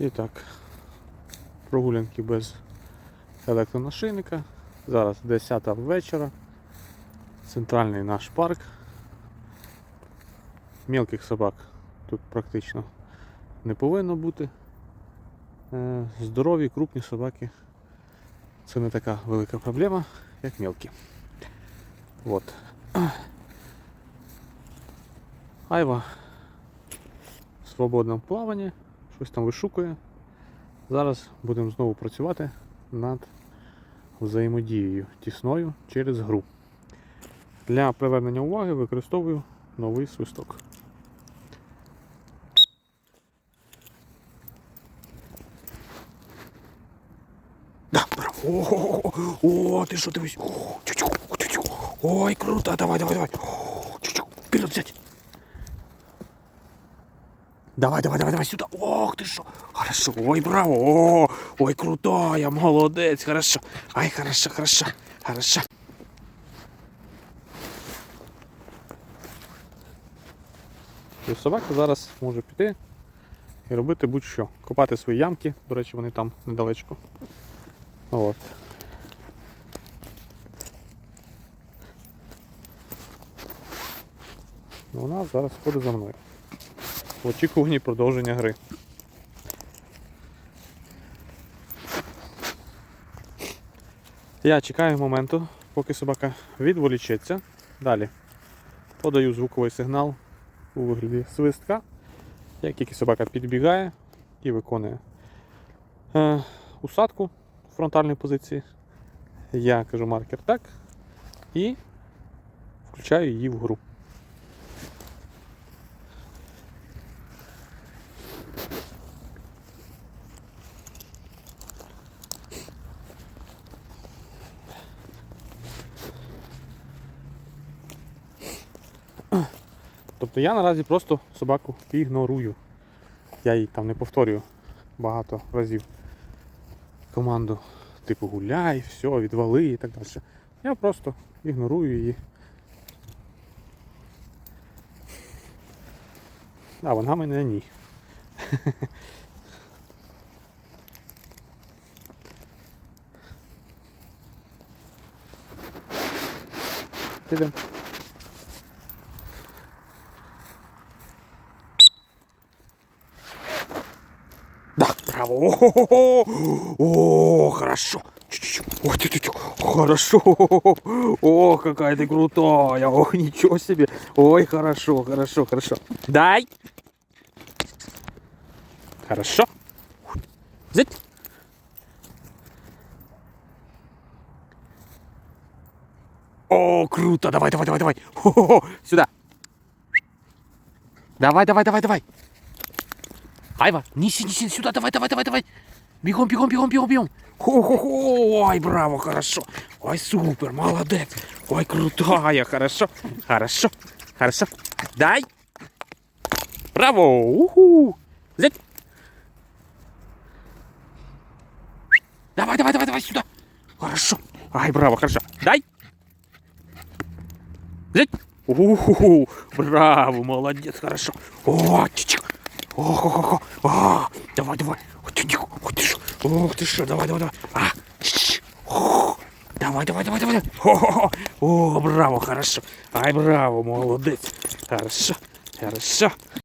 І так, прогулянки без електронашийника. Зараз 10 вечора. Центральний наш парк. Мілких собак тут практично не повинно бути. Е, Здорові, крупні собаки. Це не така велика проблема, як мілкі. От. Айва в свободному плаванні, щось там вишукує. Зараз будемо знову працювати над взаємодією тісною через гру. Для привернення уваги використовую новий свисток. О, ти що дивись? Ой, круто, давай, давай, давай. Чу-чу, вперед взять. Давай, давай, давай, давай сюда. Ох ты что. Хорошо. Ой, браво. О, ой, крутая, молодець. Хорошо. Ай, хорошо, хорошо. Хорошо. І собака зараз може піти і робити будь-що. Копати свої ямки. До речі, вони там недалечко. От. Вона зараз ходить за мною. В очікуванні продовження гри. Я чекаю моменту, поки собака відволічеться. Далі подаю звуковий сигнал у вигляді свистка. Як тільки собака підбігає і виконує е, усадку в фронтальній позиції, я кажу маркер так і включаю її в гру. Тобто я наразі просто собаку ігнорую. Я їй там не повторюю багато разів команду типу гуляй, все, відвали і так далі. Я просто ігнорую її. А вона мене ні. Підемо. Да, браво. О, О, хорошо. Ой, ты, ты, ты. Хорошо. О, какая ты крутая. Ох, ничего себе. Ой, хорошо, хорошо, хорошо. Дай. Хорошо. Зыть. О, круто. Давай, давай, давай, давай. Хо-хо-хо. Сюда. Давай, давай, давай, давай. Айва, неси, неси сюда, давай, давай, давай, давай. Бегом, бегом, бегом, бегом, бегом. Хо-хо-хо, ой, браво, хорошо. Ой, супер, молодец. Ой, крутая, хорошо, хорошо, хорошо. Дай. Браво, уху. Взять. Давай, давай, давай, давай сюда. Хорошо. Ай, браво, хорошо. Дай. Взять. Уху, браво, молодец, хорошо. О, чик-чик. Ох, ох, ох, ох. Давай, давай. Ох ты, тихо, ох ты, шо. Ох ты что, давай, давай, давай. А, чик-чик. Ох. Давай, давай, давай, давай. О, о, браво, хорошо. Ай, браво, молодец. Хорошо, хорошо.